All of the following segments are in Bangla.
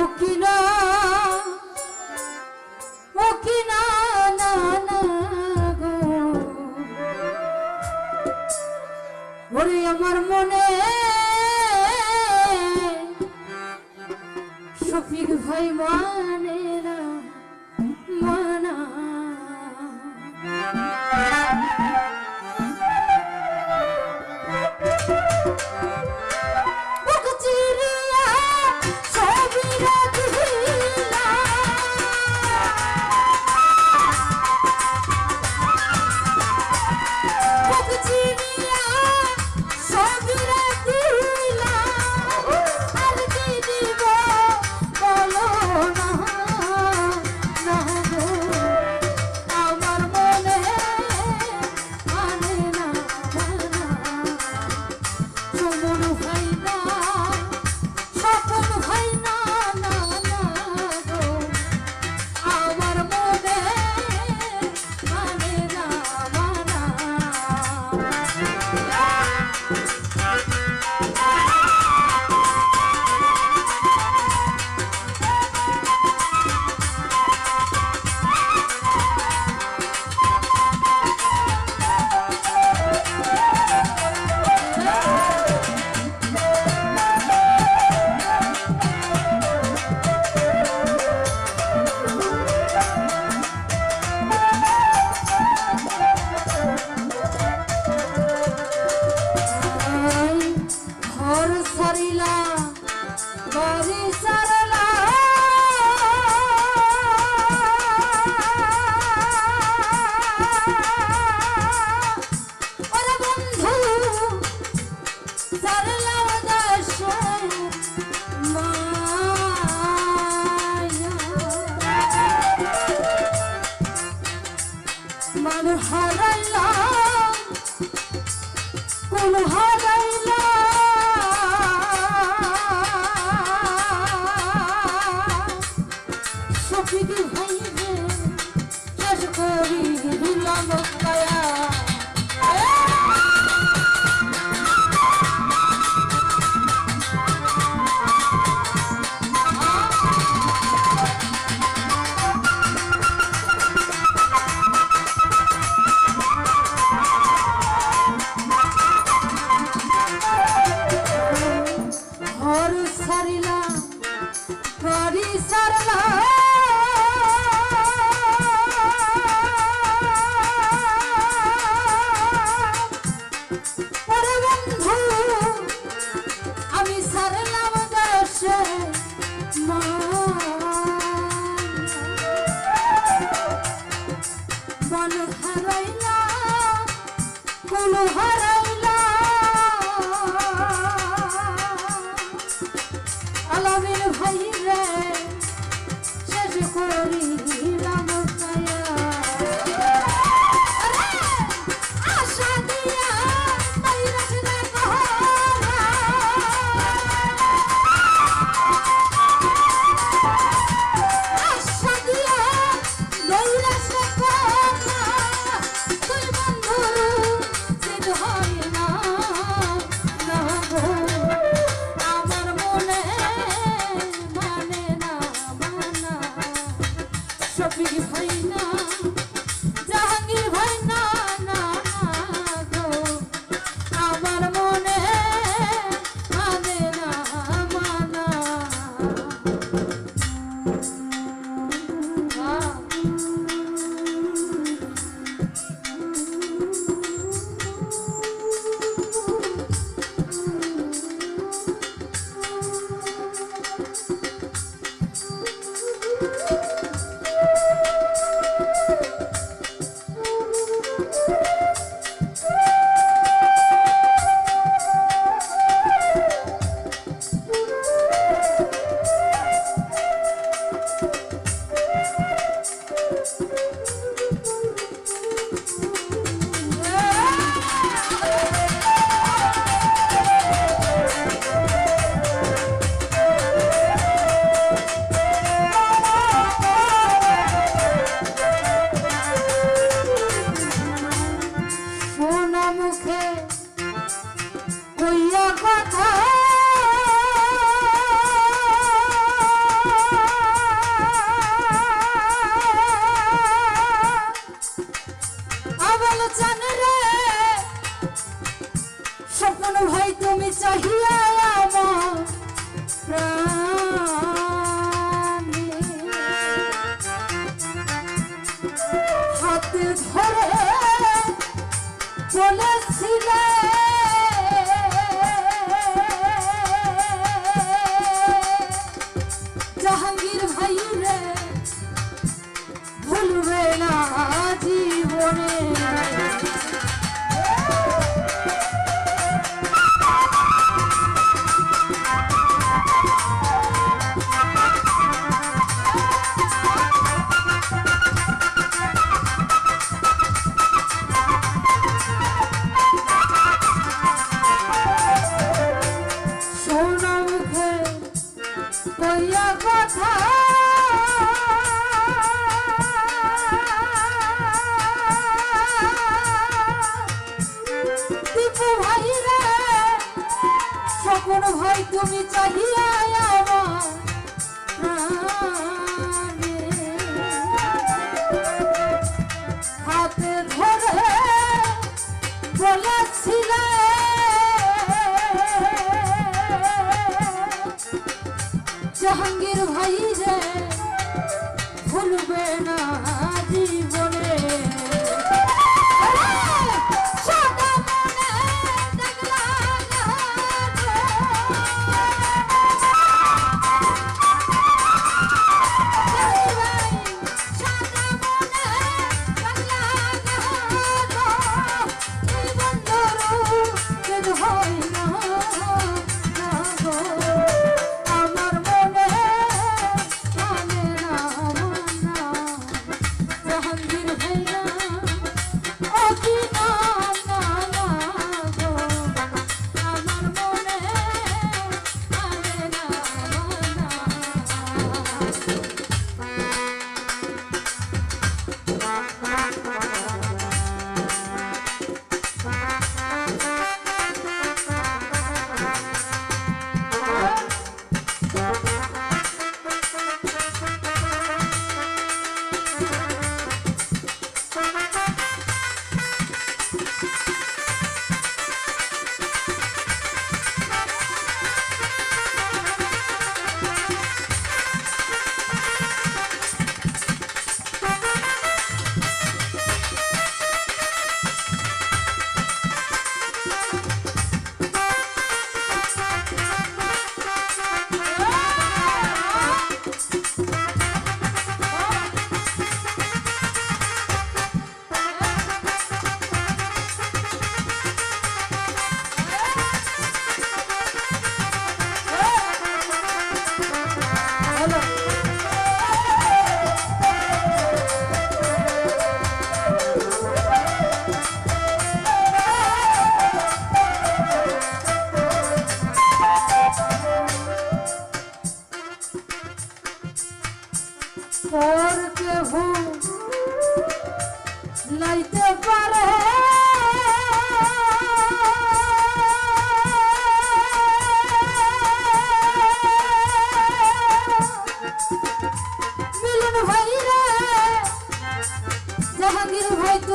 উকিনা উকিনা না না গো। ওরে আমার মনে শফিক ভাই মানে না ভাই রে শেষ করি कोई कथा যাই তুমি চলিয়া হাতে ধরে বলেছিলা জাহাঙ্গীর ভাই রে ভুলবে না। Thank you.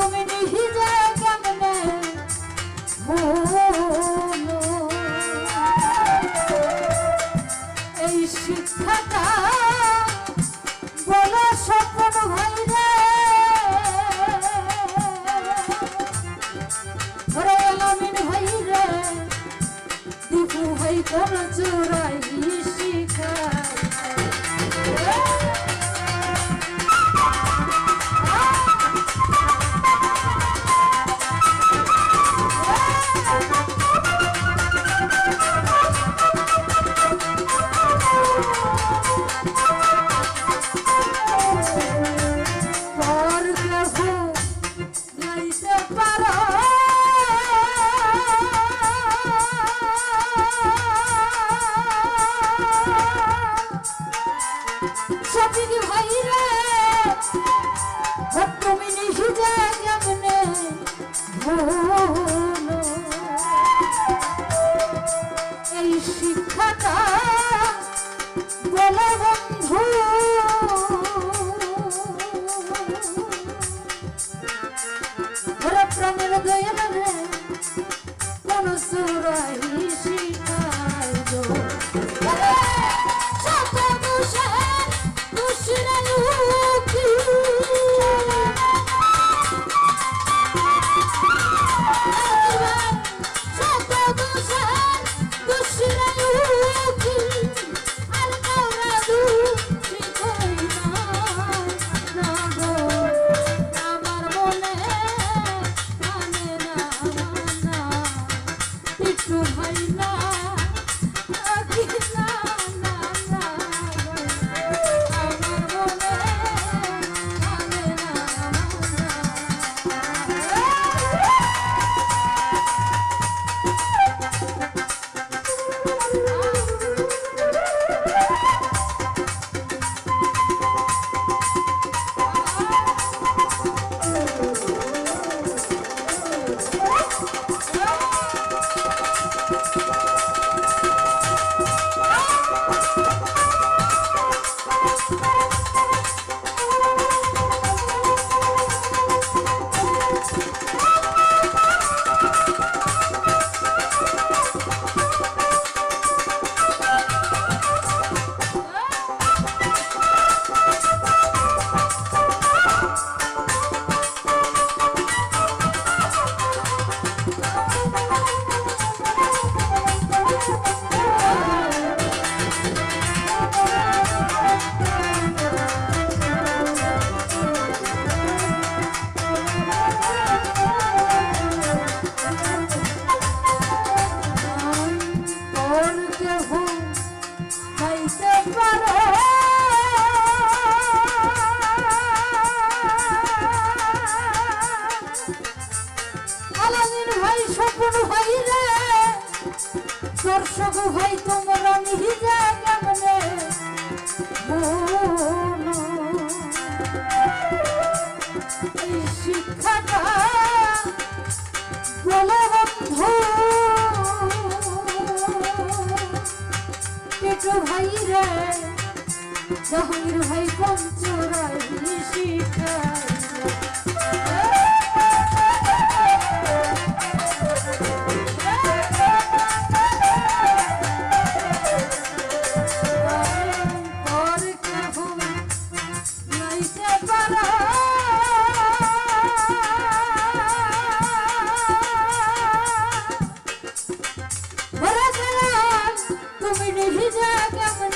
Moving. দিদি ভাই রে তুমি নিশুজা কেমনে এই শিক্ষাটা বলো প্রাণের দয়া মানে কোন সুরাই দর্শক ভাই, তোমরা নিহিজা কেমনে? এই শিক্ষাটা বলো বন্ধু। পেটু ভাই রে, জাহাঙ্গীর ভাই পঞ্চরাই শিখাই ভিজা কেমন।